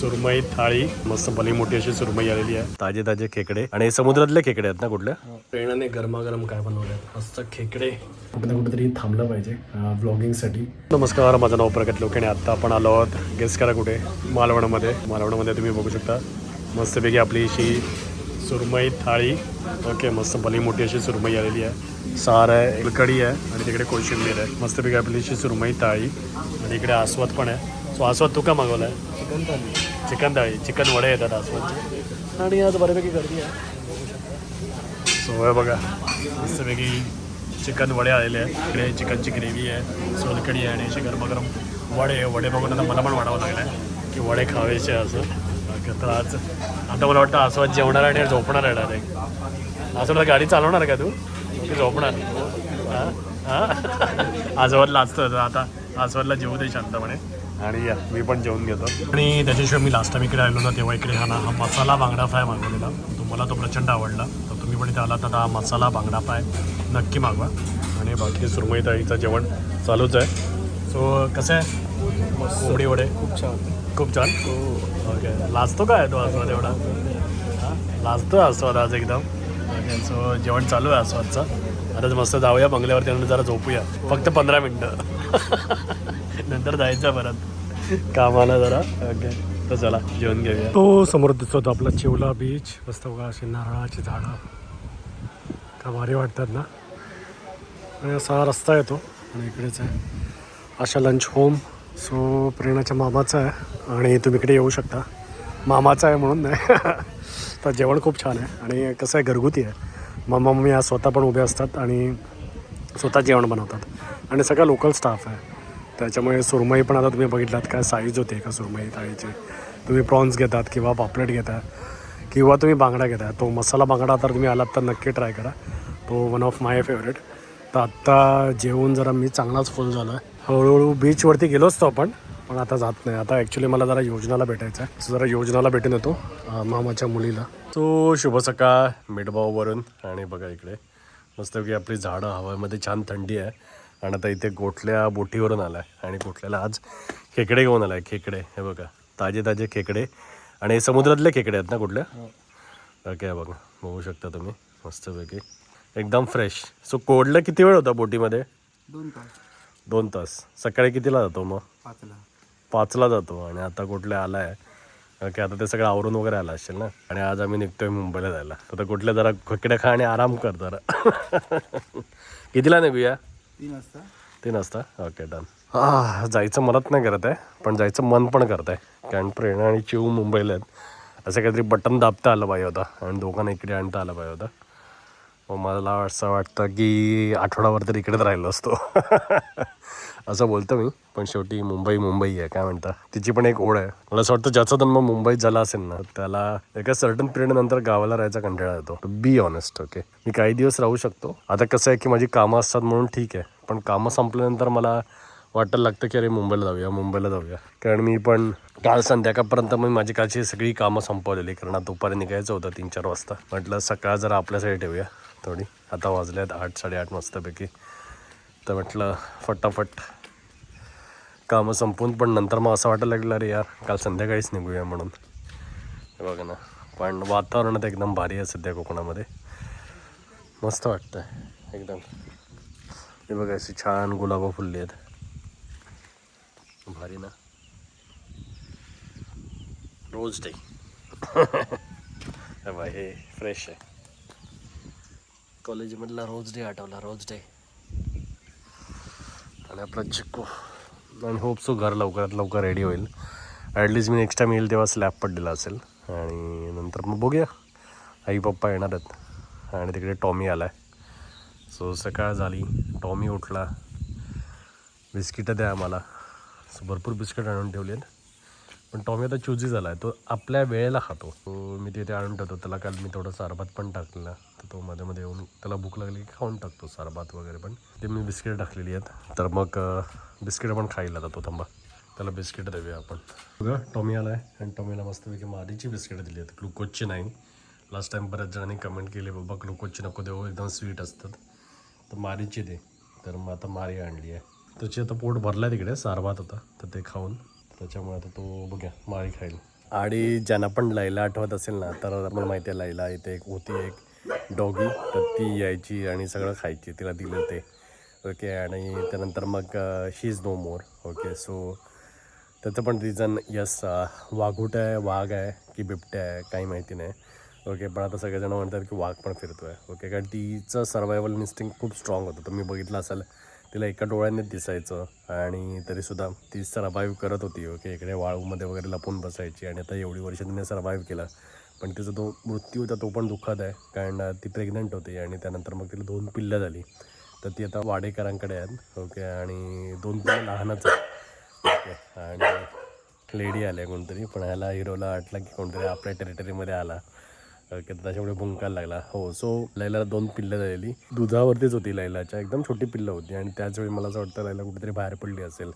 सुरमई थाळी मस्त भली मोठी अशी सुरमई आलेली आहे. ताजे ताजे खेकडे. आणि समुद्रातले खेकडे आहेत ना कुठल्या प्रेरणाने गरमागरम काय बनवले मस्त खेकडे. कुठे ना कुठेतरी थांबलं पाहिजे ब्लॉगिंगसाठी नमस्कार माझं नाव प्रगत लोकेने आता आपण आलो आहोत गेस करा कुठे? मालवणमध्ये. मालवणमध्ये तुम्ही बघू शकता. मस्तपैकी आपली अशी सुरमई थाळी. ओके मस्त भली मोठी अशी सुरमई आलेली आहे. सार आहे कढी आहे आणि तिकडे कोशिंबीर आहे. मस्तपैकी आपली अशी सुरमई थाळी. आणि इकडे आस्वाद पण आहे. सो आस्वाद तू का मागवला आहे chicken thali chicken thali. Chicken vade येतात आसपासचे आणि आज बऱ्यापैकी गर्दी आहे. सो हे बघा. मस्तपैकी चिकन वडे आलेले आहेत. इकडे चिकनची ग्रेव्ही आहे. सोलकडी आहे आणि असे गरमागरम वडे वडे बघून आता मला पण वाढावं लागलं आहे की वडे खावायचे असं. तर आज आता मला वाटतं आस्वाद जेवणार आणि झोपणार आहे डायरेक्ट असं मला गाडी चालवणार का तू? की झोपणार? हां? हां? आजवर लाजतो आता आजवरला जेवू दे शांतपणे. आणि या मी पण जेवून घेतो. आणि त्याच्याशिवाय मी लास्ट टाइम इकडे आलो ना तेव्हा इकडे हा ना हा मसाला बांगडा फ्राय मागवलेला. तो मला तो प्रचंड आवडला. तर तुम्ही पण इथे आलात तर हा मसाला बांगडा फ्राय नक्की मागवा. आणि बाकी सुरमई ताईचं जेवण चालूच आहे. सो कसं आहे? कोंबडी वडे? खूप छान. खूप छान? ओके लाजतो काय तो आस्वाद एवढा? हा? लाजतो आस्वाद आज एकदम. ओके सो जेवण चालू आहे आस्वादचं आता मस्त जाऊया बंगल्यावरती आणि जरा झोपूया. फक्त पंधरा मिनटं. नंतर जायचं परत. कामाला जरा. ओके तर चला जेवण घेऊया. तो समोर दिसतो आपला चिवला बीच मस्त बघा अशी नारळाची झाडं. का भारी वाटतात ना? आणि असा रस्ता येतो आणि इकडेच आहे. आशा लंच होम सो प्रेरणाच्या मामाचा आहे आणि तुम्ही इकडे येऊ शकता. मामाचा आहे म्हणून नाही. तर जेवण खूप छान आहे. आणि कसं आहे घरगुती आहे. मामा मम्मी आज स्वतः पण उभे असतात आणि स्वतः जेवण बनवतात. आणि सगळा लोकल स्टाफ आहे. त्याच्यामुळे सुरमई पण आता तुम्ही बघितलात काय साईज होते का सुरमई थाळीची. तुम्ही प्रॉन्स घेतात किंवा पापलेट घेता किंवा तुम्ही बांगडा घेता तो मसाला बांगडा तर तुम्ही आलात तर नक्की ट्राय करा. तो वन ऑफ माय फेवरेट तर आत्ता जेवून जरा मी चांगलाच फुल झालो आहे हळूहळू बीचवरती गेलो असतो आपण पण आता जात नाही. आता ॲक्च्युली मला जरा योजनाला भेटायचं आहे. जरा योजनाला भेटून येतो मामाच्या मुलीला. तो शुभ सकाळ मिठभाऊवरून आणि बघा इकडे मस्तपैकी आपली झाडं हवामध्ये छान थंडी आहे. आणि आता इथे गोठल्या बोटीवरून आला आहे आणि गोठल्याला आज खेकडे घेऊन आला आहे खेकडे. हे बघा ताजे ताजे खेकडे. आणि हे समुद्रातले खेकडे आहेत ना कुठल्या ओके बघा बघू शकता तुम्ही मस्तपैकी. एकदम फ्रेश सो कोडला किती वेळ होता बोटीमध्ये? दोन तास. दोन तास. सकाळी कितीला जातो मग? पाचला. पाचला जातो आणि आता कुठल्या आला आहे की आता ते सगळं आवरून वगैरे आलं असेल ना? आणि आज आम्ही निघतोय मुंबईला जायला. तर कुठल्या जरा खेकडे खा आणि आराम कर जरा. कितीला निघूया? तीन वाजता? तीन वाजता? ओके डन हा जायचं मनात नाही करत आहे पण जायचं मन पण करत आहे. कारण प्रेरणा आणि चिव मुंबईला आहेत. असं काहीतरी बटन दाबता आलं पाहिजे होता आणि दोघांना इकडे आणता आलं पाहिजे होतं. मग मला असं वाटतं की आठवडाभर तर इकडेच राहिलो असतो. असं बोलतो मी पण शेवटी मुंबई मुंबई आहे काय म्हणता. तिची पण एक ओढ आहे. मला असं वाटतं ज्याचा जन्म मुंबईत झाला असेल ना त्याला एका सर्टन पिरियड नंतर गावाला राहायचा कंटाळा येतो. बी ऑनेस्ट ओके मी काही दिवस राहू शकतो. आता कसं आहे की माझी कामं असतात म्हणून ठीक आहे पण कामं संपल्यानंतर मला वाटायला लागतं की अरे मुंबईला जाऊया मुंबईला जाऊया. कारण मी पण काल संध्याकाळपर्यंत मी माझी कालची सगळी कामं संपवलेली कारण आता दुपारी निघायचं होतं तीन चार वाजता. म्हटलं सकाळ जरा आपल्यासाठी ठेवूया थोडी. आता वाजल्यात आठ साडेआठ वाजतापैकी तर म्हटलं फटाफट कामं संपवून पण नंतर मग असं वाटायला लागलं अरे यार काल संध्याकाळीच निघूया म्हणून. हे बघा ना पण वातावरण तर एकदम भारी आहे सध्या कोकणामध्ये. मस्त वाटतं एकदम. हे बघा अशी छान गुलाबं फुलली आहेत. भारी ना? Rose day. बा हे फ्रेश आहे. कॉलेजमधला रोज डे आठवला रोज डे. आणि आपला चिक्कू. आणि होप सो घर लवकरात लवकर रेडी होईल. ॲटलिस्ट मी नेक्स्ट टाईम येईल तेव्हा स्लॅब पडलेला असेल. आणि नंतर मग बघूया. आई पप्पा येणार आहेत. आणि तिकडे टॉमी आला आहे सो सकाळ झाली. टॉमी उठला. बिस्किटं द्या आम्हाला. सो भरपूर बिस्किट आणून ठेवली आहेत. पण टॉमी आता चुजी झाला आहे तो आपल्या वेळेला खातो. तो मी तिथे आणून ठेवतो. त्याला काल मी थोडं सरबत पण टाकलेला. तर तो मध्ये मध्ये येऊन त्याला भूक लागली की खाऊन टाकतो सरबत वगैरे पण. ते मी बिस्किट टाकलेली आहेत. तर मग बिस्किट पण खायला जातो. थांबा. त्याला बिस्किट देऊया आपण. बघा टॉमी आला आहे आणि टॉमीला मस्तपैकी मादीची बिस्किट दिली आहेत. ग्लुकोजची नाही. लास्ट टाइम बऱ्याच जणांनी कमेंट केली बाबा ग्लुकोजची नको देऊ. एकदम स्वीट असतात. तर मारीची दे. तर मग आता मारी आणली आहे. त्याची आता पोट भरला तिकडे. सारभात होता तर ते खाऊन. त्याच्यामुळे आता तो बघ्या माळी खाईल. आणि ज्यांना पण लायला आठवत असेल ना तर आपण माहिती आहे लायला इथे एक होती एक डॉगी तर ती यायची आणि सगळं खायची तिला दिलं ते. ओके आणि त्यानंतर मग she is no more okay so त्याचं पण रिझन यस वाघूट आहे वाघ आहे की बिबट्या आहे काही माहिती नाही. ओके पण आता सगळेजण म्हणतात की वाघ पण फिरतो आहे ओके कारण तिचं सर्वायवल इन्स्टिंग खूप स्ट्रॉंग होतं. तुम्ही बघितलं असेल तिला एका डोळ्यानेच दिसायचं. आणि तरीसुद्धा ती सर्वाईव्ह करत होती ओके इकडे वाळूमध्ये वगैरे लपून बसायची आणि आता एवढी वर्ष तिने सर्वाईव्ह केला. पण तिचा तो मृत्यू होता तो पण दुःखद आहे. कारण ती प्रेग्नंट होती आणि त्यानंतर मग तिला दोन पिल्लं झाली. तर ती आता वाडेकरांकडे आहेत ओके आणि दोन पिल्लं लहानच आहेत ओके आणि लेडी आल्या कोणतरी पण ह्याला हिरोला वाटलं की कोणतरी आपल्या टेरिटरीमध्ये आला. ओके त्याच्यामुळे भुंकायला लागला. हो सो लैलाला दोन पिल्लं झालेली. दुधावरतीच होती लैलाच्या. एकदम छोटी पिल्लं होती. आणि त्याचवेळी मला असं वाटतं लैला कुठेतरी बाहेर पडली असेल.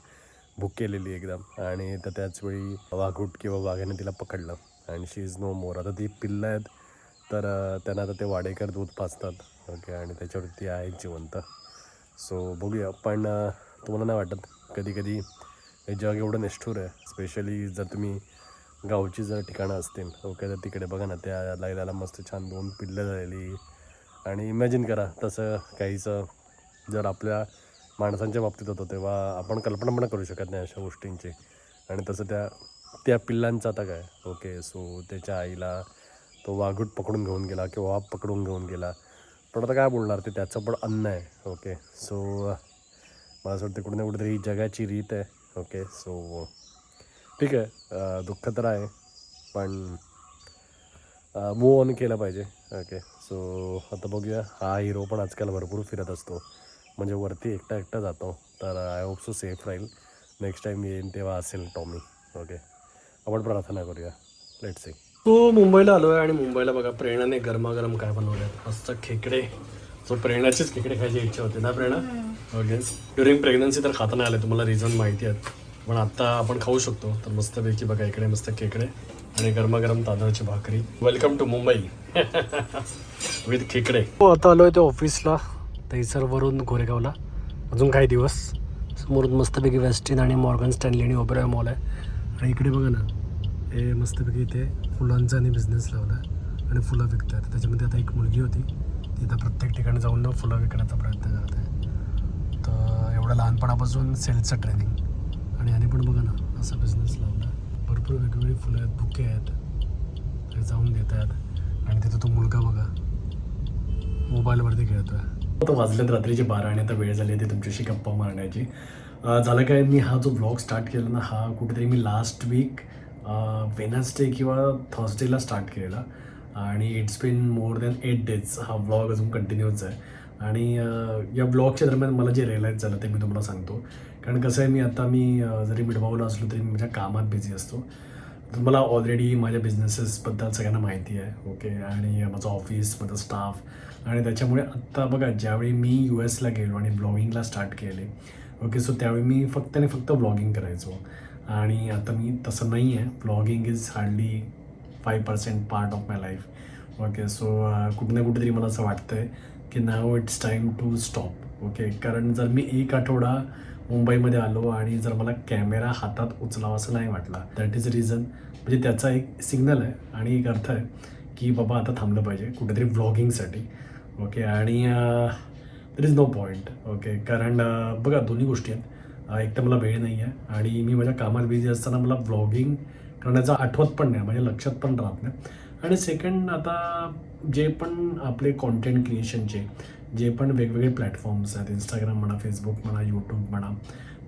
भूक केलेली एकदम. आणि तर त्याचवेळी वाघूट किंवा वाघाने तिला पकडलं. आणि शी इज नो मोर आता ती पिल्लं आहेत. तर त्यांना आता ते वाडेकर दूध पाजतात. ओके आणि त्याच्यावरती आहे जिवंत. सो बघूया. पण तुम्हाला नाही वाटत कधी कधी हे जग एवढं निष्ठूर आहे? स्पेशली जर तुम्ही गावची जर ठिकाणं असतील ओके तर तिकडे बघा ना त्या लायलाला मस्त छान दोन पिल्लं झालेली. आणि इमॅजिन करा तसं काहीचं जर आपल्या माणसांच्या बाबतीत होतं तेव्हा आपण कल्पना पण करू शकत नाही अशा गोष्टींची. आणि तसं त्या त्या पिल्लांचं आता काय? ओके सो त्याच्या आईला तो वाघूट पकडून घेऊन गेला किंवा वाघ पकडून घेऊन गेला. पण आता काय बोलणार ते त्याचं पण अन्न आहे ओके. सो मला असं वाटतं कुठे ना कुठेतरी ही जगाची रीत आहे ओके. सो ठीक आहे. दुःख तर आहे पण मूव ऑन केलं पाहिजे. ओके सो आता बघूया. हा हिरो पण आजकाल भरपूर फिरत असतो. म्हणजे वरती एकटा एकटा जातो. तर आय होप सो सेफ राहील. नेक्स्ट टाईम येईन तेव्हा असेल टॉमी ओके आपण प्रार्थना करूया. लेट सी तो मुंबईला आलो आहे आणि मुंबईला बघा प्रेरणाने गरमागरम काय बनवले मस्त खेकडे. सो प्रेरणाचेच खेकडे खायची इच्छा होती ना प्रेरणा ओके ड्युरिंग प्रेग्नन्सी तर खाता नाही आले तुम्हाला रिझन माहिती आहे पण आता आपण खाऊ शकतो. तर मस्तपैकी बघा इकडे मस्त खेकडे आणि गरमागरम तांदळाची भाकरी. वेलकम टू मुंबई विथ खेकडे. हो आता आलो आहे ते ऑफिसला तैसरवरून गोरेगावला. अजून काही दिवस. समोरून मस्तपैकी वेस्टिन आणि मॉर्गन स्टॅनली आणि ओबेरॉय मॉल आहे. आणि इकडे बघा ना हे मस्तपैकी इथे फुलांचा आणि बिझनेस लावला आहे आणि फुलं विकतात त्याच्यामध्ये आता एक मुलगी होती. ती आता प्रत्येक ठिकाणी जाऊन ना फुलं विकण्याचा प्रयत्न करते. तर एवढं लहानपणापासून सेल्सचं ट्रेनिंग पण बघा ना असा बिझनेस लावला. भरपूर वेगवेगळी फुलं आहेत बुके आहेत. ते जाऊन देत आहेत आणि तिथं तो मुलगा बघा मोबाईलवरती खेळतो आहे आता वाजल्यात रात्रीचे बारा आणि आता वेळ झाली आहे तुमच्याशी गप्पा मारण्याची. झालं काय मी हा जो ब्लॉग स्टार्ट केला ना हा कुठेतरी मी लास्ट वीक वेनसडे किंवा थर्सडेला स्टार्ट केलेला. आणि it's been more than eight days हा ब्लॉग अजून कंटिन्यूच आहे. आणि या ब्लॉगच्या दरम्यान मला जे रिअलाईज झालं ते मी तुम्हाला सांगतो. कारण कसं आहे मी आता मी जरी मिडबावला असलो तरी मी माझ्या कामात बिझी असतो. तर मला ऑलरेडी माझ्या बिझनेसेसबद्दल सगळ्यांना माहिती आहे ओके आणि माझं ऑफिस माझं स्टाफ आणि त्याच्यामुळे आत्ता बघा ज्यावेळी मी यू एसला गेलो आणि ब्लॉगिंगला स्टार्ट केले ओके सो त्यावेळी मी फक्त आणि फक्त ब्लॉगिंग करायचो. आणि आता मी तसं नाही आहे. Blogging is hardly five percent part of my life okay so कुठे ना कुठेतरी मला असं वाटतं आहे की now it's time to stop okay कारण जर मी एक आठवडा मुंबईमध्ये आलो आणि जर मला कॅमेरा हातात उचलावा असं नाही वाटला दॅट इज रिझन म्हणजे त्याचा एक सिग्नल आहे आणि एक अर्थ आहे की बाबा आता थांबलं पाहिजे कुठेतरी व्लॉगिंगसाठी ओके आणि there is no point okay कारण uh, बघा दोन्ही गोष्टी आहेत. Uh, एक तर मला वेळ नाही आहे आणि मी माझ्या कामात बिझी असताना मला व्लॉगिंग करण्याचा आठवत पण नाही माझ्या लक्षात पण राहत नाही. आणि सेकंड आता जे पण आपले कॉन्टेंट क्रिएशनचे जे पण वेगवेगळे प्लॅटफॉर्म्स आहेत इंस्टाग्राम म्हणा फेसबुक म्हणा यूट्यूब म्हणा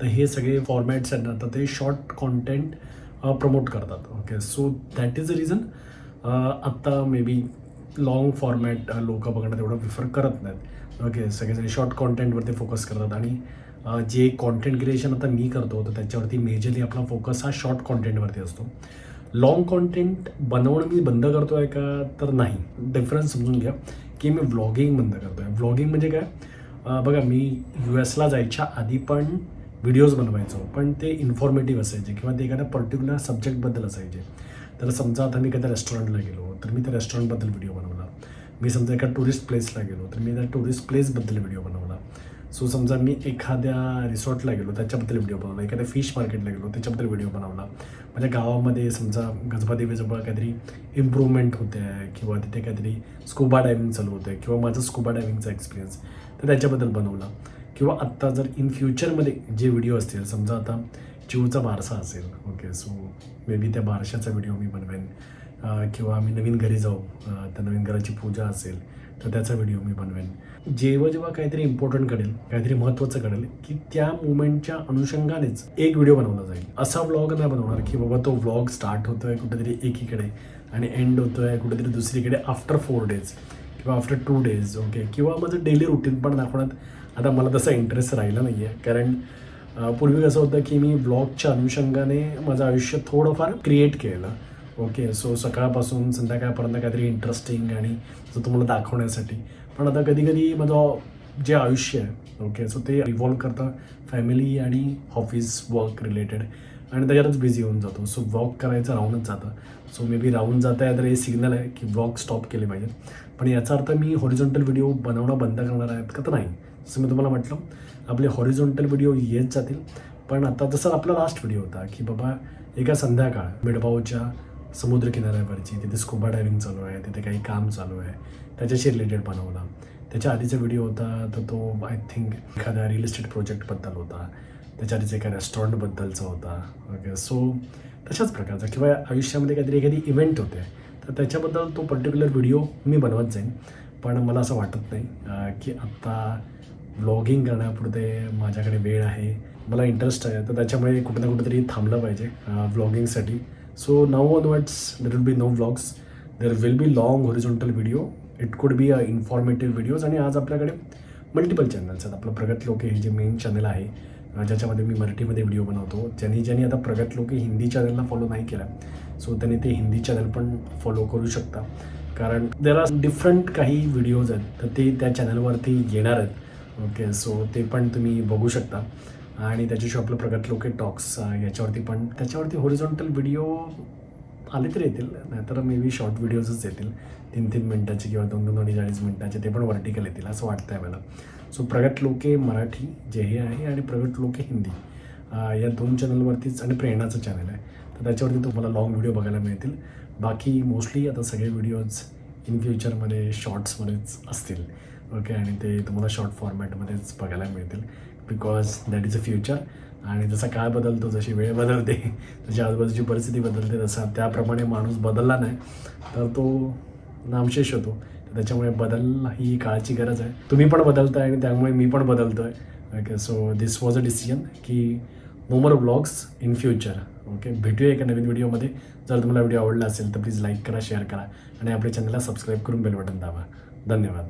तर हे सगळे फॉर्मॅट्स आहेत ना तर ते शॉर्ट कॉन्टेंट प्रमोट करतात. Okay so that is the reason आत्ता मे बी लाँग फॉर्मॅट लोक बघणं तेवढं प्रिफर करत नाहीत. ओके सगळेजण शॉर्ट कॉन्टेंटवरती फोकस करतात आणि जे कॉन्टेंट क्रिएशन आता मी करतो तर त्याच्यावरती मेजरली आपला फोकस हा शॉर्ट कॉन्टेंटवरती असतो. लॉंग कॉन्टेंट बनवणं मी बंद करतो आहे का? तर नाही. डिफरन्स समजून घ्या. की मी व्लॉगिंग बंद करतो आहे व्लॉगिंग म्हणजे काय? बघा मी यू एसला जायच्या आधी पण व्हिडिओज बनवायचो पण ते इन्फॉर्मेटिव्ह असायचे किंवा ते एखाद्या पर्टिक्युलर सब्जेक्टबद्दल असायचे. तर समजा आता मी एखाद्या रेस्टॉरंटला गेलो तर मी त्या रेस्टॉरंटबद्दल व्हिडिओ बनवला. मी समजा एका टुरिस्ट प्लेसला गेलो तर मी त्या टुरिस्ट प्लेसबद्दल व्हिडिओ बनवला. सो समजा मी एखाद्या रिसॉर्टला गेलो त्याच्याबद्दल व्हिडिओ बनवला एखाद्या फिश मार्केटला गेलो त्याच्याबद्दल व्हिडिओ बनवला. माझ्या गावामध्ये समजा गजबादेवीजवळ काहीतरी इम्प्रूव्हमेंट होते आहे किंवा तिथे काहीतरी स्कुबा डायविंग चालू होतं आहे किंवा माझं स्कुबा डायव्हिंगचा एक्सपिरियन्स तर त्याच्याबद्दल बनवला. किंवा आत्ता जर इन फ्युचरमध्ये जे व्हिडिओ असतील समजा आता चिवचा बारसा असेल ओके सो मे बी त्या बारशाचा व्हिडिओ मी बनवेन. किंवा आम्ही नवीन घरी जाऊ त्या नवीन घराची पूजा असेल तर त्याचा व्हिडिओ मी बनवेन. जेव्हा जेव्हा काहीतरी इम्पॉर्टंट कळेल काहीतरी महत्त्वाचं कळेल की त्या मुवमेंटच्या अनुषंगानेच एक व्हिडिओ बनवला जाईल. असा व्लॉग नाही बनवणार की बाबा तो व्लॉग स्टार्ट होतोय कुठेतरी एकीकडे आणि एंड होतोय कुठेतरी दुसरीकडे आफ्टर फोर डेज किंवा आफ्टर टू डेज ओके किंवा माझं डेली रुटीन पण दाखवण्यात आता मला तसा इंटरेस्ट राहिला नाही आहे कारण पूर्वी कसं होतं की मी ब्लॉगच्या अनुषंगाने माझं आयुष्य थोडंफार क्रिएट केलं. ओके सो सकाळपासून संध्याकाळपर्यंत काहीतरी इंटरेस्टिंग आणि जो तुम्हाला दाखवण्यासाठी. पण आता कधी कधी माझं जे आयुष्य आहे ओके सो ते रिव्हॉल्व करतं फॅमिली आणि ऑफिस वर्क रिलेटेड आणि त्याच्यातच बिझी होऊन जातो. सो वॉक करायचं राहूनच जातं. सो मे बी राहून जाता आहे तर हे सिग्नल आहे की वॉक स्टॉप केले पाहिजेत पण याचा अर्थ मी हॉरिझॉन्टल व्हिडिओ बनवणं बंद करणार आहेत का तर नाही जसं मी तुम्हाला म्हटलं. आपले हॉरिझॉन्टल व्हिडिओ येत जातील. पण आता जसं आपला लास्ट व्हिडिओ होता की बाबा एका संध्याकाळ मिडबाऊच्या समुद्र किनाऱ्यावरची तिथे स्कुबा डायविंग चालू आहे तिथे काही काम चालू आहे. त्याच्याशी रिलेटेड बनवला त्याच्या आधीचा व्हिडिओ होता तर तो आय थिंक एखाद्या रिअल इस्टेट प्रोजेक्टबद्दल होता. त्याच्या आधीचा एका रेस्टॉरंटबद्दलचा होता. ओके सो तशाच प्रकारचा. किंवा आयुष्यामध्ये काहीतरी एखादी इव्हेंट होते तर त्याच्याबद्दल तो पर्टिक्युलर व्हिडिओ मी बनवत जाईन. पण मला असं वाटत नाही की आत्ता व्लॉगिंग करण्यापुरते माझ्याकडे वेळ आहे. मला इंटरेस्ट आहे तर त्याच्यामुळे कुठं ना कुठेतरी थांबलं पाहिजे व्लॉगिंगसाठी so now onwards, there will be no vlogs. There will be long horizontal video it could be a informative videos आणि आज आपल्याकडे मल्टिपल चॅनल्स आहेत. आपलं प्रगत लोके हे जे मेन चॅनल आहे ज्याच्यामध्ये मी मराठीमध्ये व्हिडिओ बनवतो ज्यांनी ज्यांनी आता प्रगत लोके हिंदी चॅनलला फॉलो नाही केला सो त्यांनी ते हिंदी चॅनल पण फॉलो करू शकता. कारण देर आर डिफरंट काही व्हिडिओज आहेत तर ते त्या चॅनलवरती येणार आहेत. ओके सो ते पण तुम्ही बघू शकता. आणि त्याच्याशी आपलं प्रगत लोके टॉक्स याच्यावरती. पण त्याच्यावरती होरिझॉन्टल व्हिडिओ आले तर येतील. नाहीतर मे बी शॉर्ट व्हिडिओजच येतील. तीन तीन मिनटाचे किंवा दोन दोन अडीचाळीस मिनटाचे ते पण वर्टिकल येतील असं वाटतं आहे मला. सो प्रगत लोके मराठी जे हे आहे आणि प्रगत लोके हिंदी. या दोन चॅनलवरतीच आणि प्रेरणाचं चॅनल आहे. तर त्याच्यावरती तुम्हाला लॉंग व्हिडिओ बघायला मिळतील. बाकी मोस्टली आता सगळे व्हिडिओज इन फ्युचरमध्ये शॉर्ट्समध्येच असतील. ओके आणि ते तुम्हाला शॉर्ट फॉर्मॅटमध्येच बघायला मिळतील. Because that is a future आणि जसा काळ बदलतो जशी वेळ बदलते जशी आजूबाजूची परिस्थिती बदलते तसा त्याप्रमाणे माणूस बदलला नाही तर तो नामशेष होतो. त्याच्यामुळे बदल ही काळाची गरज आहे. तुम्ही पण बदलताय आणि त्यामुळे मी पण बदलतो आहे okay so this was a decision की no more blogs in future. Okay भेटूया एका नवीन व्हिडिओमध्ये. जर तुम्हाला व्हिडिओ आवडला असेल तर प्लीज लाईक करा शेअर करा आणि आपल्या चॅनलला सबस्क्राईब करून बेल बटन दाबा. धन्यवाद.